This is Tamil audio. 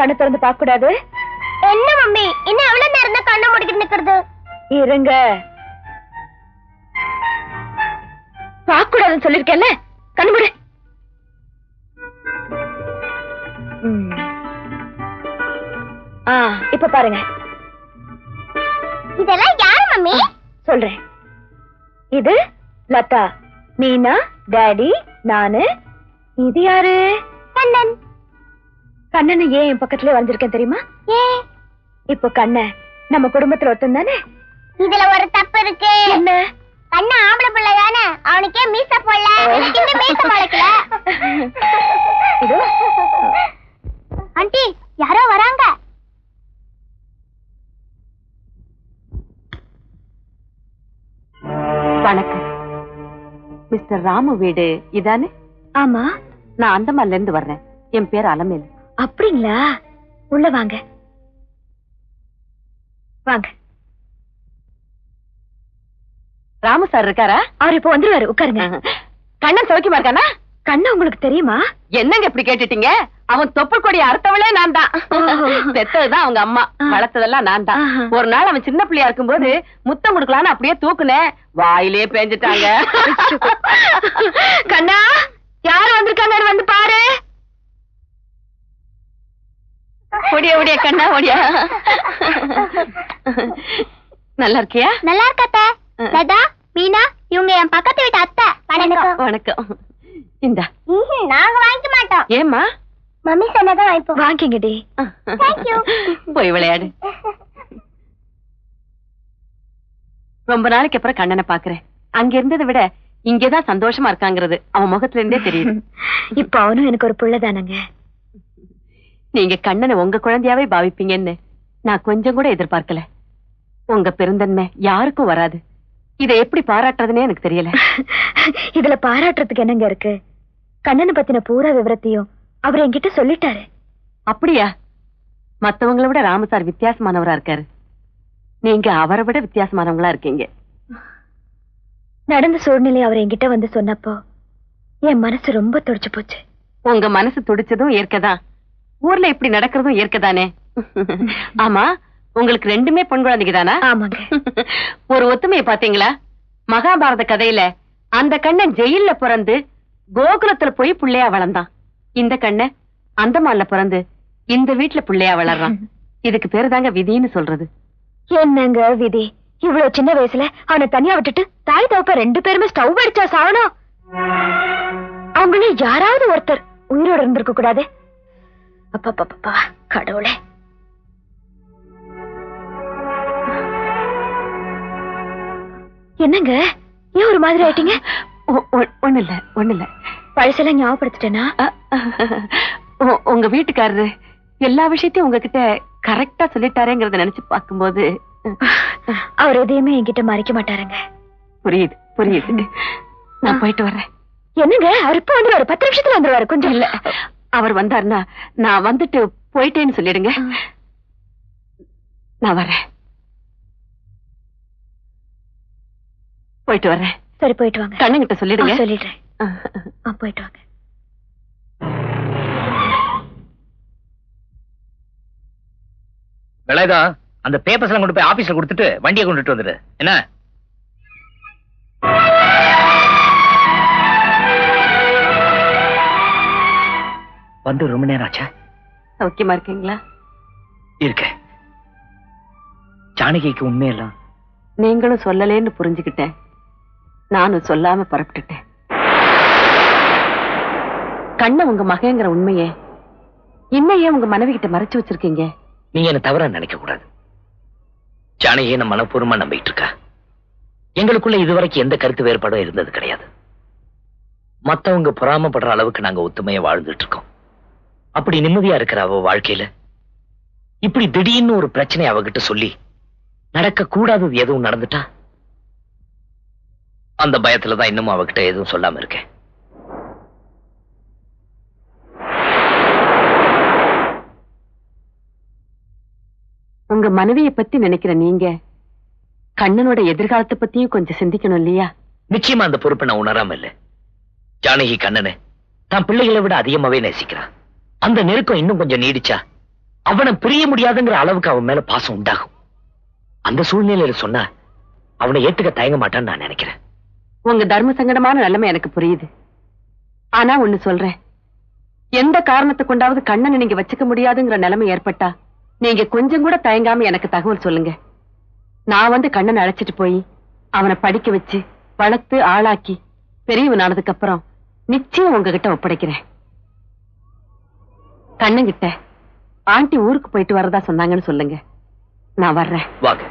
கண்ணு திறந்து பார்க்க கூடாது என்ன மம்மி? இன்னும் எவ்வளவு நேரம் தான் கண்ணை முடிக்கிட்டு நிக்கிறது? இருங்க. பார்க்க கூடாதுன்னு சொல்லிருக்கேன்ல கண்ணு மூடு. இப்ப பாருங்க. இதெல்லாம் யாரு மம்மி? சொல்றேன். இது லதா. மீனா டாடி நானு. இது யாரு? கண்ணன். கண்ணன் ஏன் என் பக்கத்துல வந்திருக்கேன் தெரியுமா? ஏ? இப்போ கண்ண நம்ம குடும்பத்துல ஒருத்தன் தானே? இதுல ஒரு தப்பு இருக்கு. என்ன? கண்ணா ஆம்பளை பிள்ளை தானே அவனுக்கே மீச போடல. எனக்கு இந்த மீச முளைக்கல இது. ஆண்டி யாரோ வராங்க. வணக்கம். மிஸ்டர் ராமு வீடு இதானே? ஆமா. நான் அந்தமான்ல இருந்து வர்றேன். என் பேர் அலமேல். அப்படிங்களா? உள்ள வாங்க. வாங்க. ராமு சார் இருக்காரா? அவர் இப்போ வந்துருவாரு உட்காருங்க. கண்ணன் சௌக்கியமா இருக்கானா கண்ணன் உங்களுக்கு தெரியுமா? என்னங்க இப்படி கேட்டுட்டீங்க? அவன் தொப்புள் கொடி அறுத்தவளே நான் தான். பெத்ததுதான் அவங்க அம்மா. வளர்த்ததெல்லாம் நான் தான். ஒரு நாள் அவன் சின்ன பிள்ளையா இருக்கும்போது முத்தம் கொடுக்கலான்னு அப்படியே தூக்குனேன் வாயிலே பேஞ்சிட்டாங்க. கண்ணா யார் வந்திருக்காங்க வந்து பாரு. ஒடியா ஒடியா கண்ணா ஒடியா நல்லா இருக்கியா நல்லா இருக்காத்த லதா மீனா இவங்க என் பக்கத்து வீட்டு அத்தை. வணக்கம். வணக்கம். இந்தா. நாங்க வாங்கிக்க மாட்டோம். ஏம்மா? மம்மி சொன்னதான் வாங்கிப்போம். வாங்கிங்கடி. போய் விளையாடு. ரொம்ப நாளைக்கு அப்புறம் கண்ணனை பாக்குறேன். அங்க இருந்ததை விட இங்கதான் சந்தோஷமா இருக்காங்கிறது. அவன் முகத்துல இருந்தே தெரியுது. இப்ப அவனும் எனக்கு ஒரு புள்ள தானங்க. நீங்க கண்ணனை உங்க குழந்தையாவே பாவிப்பீங்கன்னு நான் கொஞ்சம் கூட எதிர்பார்க்கல. உங்க பெருந்தன்மை யாருக்கும் வராது. இதை எப்படி பாராட்டுறதுன்னே எனக்கு தெரியல. இதுல பாராட்டுறதுக்கு என்னங்க இருக்கு? கண்ணனை பத்தின பூரா விவரத்தையும் அவர் என்கிட்ட சொல்லிட்டாரு. அப்படியா? மத்தவங்கள விட ராமசார் வித்தியாசமானவரா இருக்காரு. நீங்க அவரை விட வித்தியாசமானவங்களா இருக்கீங்க. நடந்த சூழ்நிலை அவர் என்கிட்ட வந்து சொன்னப்போ என் மனசு ரொம்ப துடிச்சு போச்சு. உங்க மனசு துடிச்சதும் ஏற்கதான். ஊர்ல இப்படி நடக்கிறதும் ஏற்கதானே ஆமா உங்களுக்கு ரெண்டுமே பெண் குழந்தைங்க தானா? ஆமாங்க. ஒரு ஒத்துமையை பாத்தீங்களா மகாபாரத கதையில அந்த கண்ணன் ஜெயில்ல பிறந்து கோகுலத்துல போய் புள்ளையா வளர்ந்தான். இந்த கண்ணன் அந்தமான்ல பிறந்து இந்த வீட்டுல புள்ளையா வளர்றான். இதுக்கு பேரு தாங்க விதின்னு சொல்றது. என்னங்க விதி? இவ்வளவு சின்ன வயசுல அவனை தனியா விட்டுட்டு தாய் தவப்ப ரெண்டு பேருமே ஸ்டவ் அடிச்சா சாவணும் அவங்கள யாராவது ஒருத்தர் உயிரோட இருந்திருக்க கூடாது அப்பப்பப்பா கடவுளே. என்னங்க? ஏன் ஒரு மாதிரி ஆயிட்டீங்க? ஒண்ணு இல்ல ஒண்ணு இல்ல பழசெல்லாம் ஞாபகப்படுத்திட்டேனா? உங்க வீட்டுக்காரரு எல்லா விஷயத்தையும் உங்ககிட்ட கரெக்டா சொல்லிட்டாரேங்கறத நினைச்சு பார்க்கும்போது அவர் எதையுமே என்கிட்ட மறைக்க மாட்டாருங்க. புரியுது புரியுது. நான் போயிட்டு வர்றேன். என்னங்க? அவர் இப்ப வந்துருவாரு பத்து நிமிஷத்துல வந்துருவாரு கொஞ்சம். இல்ல. அவர் வந்தாருன்னா நான் வந்துட்டு போயிட்டேன்னு சொல்லிடுங்க. நான் வரேன். போயிட்டு வரேன். சரி போயிட்டு வாங்க. கண்ணுங்கிட்ட சொல்லிடுங்க. சொல்லிடுறேன். ஆ, போயிட்டு வாங்க. விளையதா அந்த பேப்பர்ஸ் எல்லாம் கொண்டு போய் ஆபீஸ்ல கொடுத்துட்டு வண்டியை கொண்டுட்டு வந்துடு. என்ன? வந்து ரொம்ப நேரம் ஆச்சா? சௌக்கியமா இருக்கீங்களா? இருக்க. ஜானகிக்கு உண்மையெல்லாம் நீங்களும் சொல்லலேன்னு புரிஞ்சுக்கிட்டேன். நானும் சொல்லாம புறப்பட்டுட்டேன். கண்ண உங்க மகங்கிற உண்மையே இன்னும் ஏன் உங்க மனைவி கிட்ட மறைச்சு வச்சிருக்கீங்க? நீங்க என்ன தவறா நினைக்க கூடாது. ஜானகியை நம்ம மனப்பூர்வமா நம்பிட்டு இருக்கா? எங்களுக்குள்ள இதுவரைக்கும் எந்த கருத்து வேறுபாடும் இருந்தது கிடையாது. மத்தவங்க பொறாமப்படுற அளவுக்கு நாங்க ஒத்துமையா வாழ்ந்துட்டு இருக்கோம். அப்படி நிம்மதியா இருக்கிற அவ வாழ்க்கையில? இப்படி திடீர்னு ஒரு பிரச்சனை அவகிட்ட சொல்லி நடக்க கூடாதது எதுவும் நடந்துட்டா? அந்த பயத்துல தான் இன்னமும் அவகிட்ட எதுவும் சொல்லாம இருக்கேன். உங்க மனைவியை பத்தி நினைக்கிற நீங்க கண்ணனோட எதிர்காலத்தை பத்தியும் கொஞ்சம் சிந்திக்கணும் இல்லையா? நிச்சயமா அந்த பொறுப்பை நான் உணராம இல்ல. ஜானகி கண்ணனு தான் பிள்ளைகளை விட அதிகமாவே நேசிக்கிறான். அந்த நெருக்கம் இன்னும் கொஞ்சம் நீடிச்சா அவனை பிரிய முடியாதுங்கிற அளவுக்கு அவன் மேல பாசம் உண்டாகும். அந்த சூழ்நிலையில சொன்னா அவனை ஏத்துக்க தயங்க மாட்டான்னு நான் நினைக்கிறேன். உங்க தர்ம சங்கடமான நிலைமை எனக்கு புரியுது. ஆனா ஒண்ணு சொல்றேன். எந்த காரணத்தை கொண்டாவது கண்ணனை நீங்க வச்சுக்க முடியாதுங்கிற நிலைமை ஏற்பட்டா நீங்க கொஞ்சம் கூட தயங்காம எனக்கு தகவல் சொல்லுங்க. நான் வந்து கண்ணனை அழைச்சிட்டு போய் அவனை படிக்க வச்சு வளர்த்து ஆளாக்கி பெரியவனானதுக்கு அப்புறம் நிச்சயம் உங்ககிட்ட ஒப்படைக்கிறேன். கண்ணங்கிட்ட ஆண்டி ஊருக்கு போயிட்டு வரதா சொன்னாங்கன்னு சொல்லுங்க. நான் வர்றேன். வாங்க.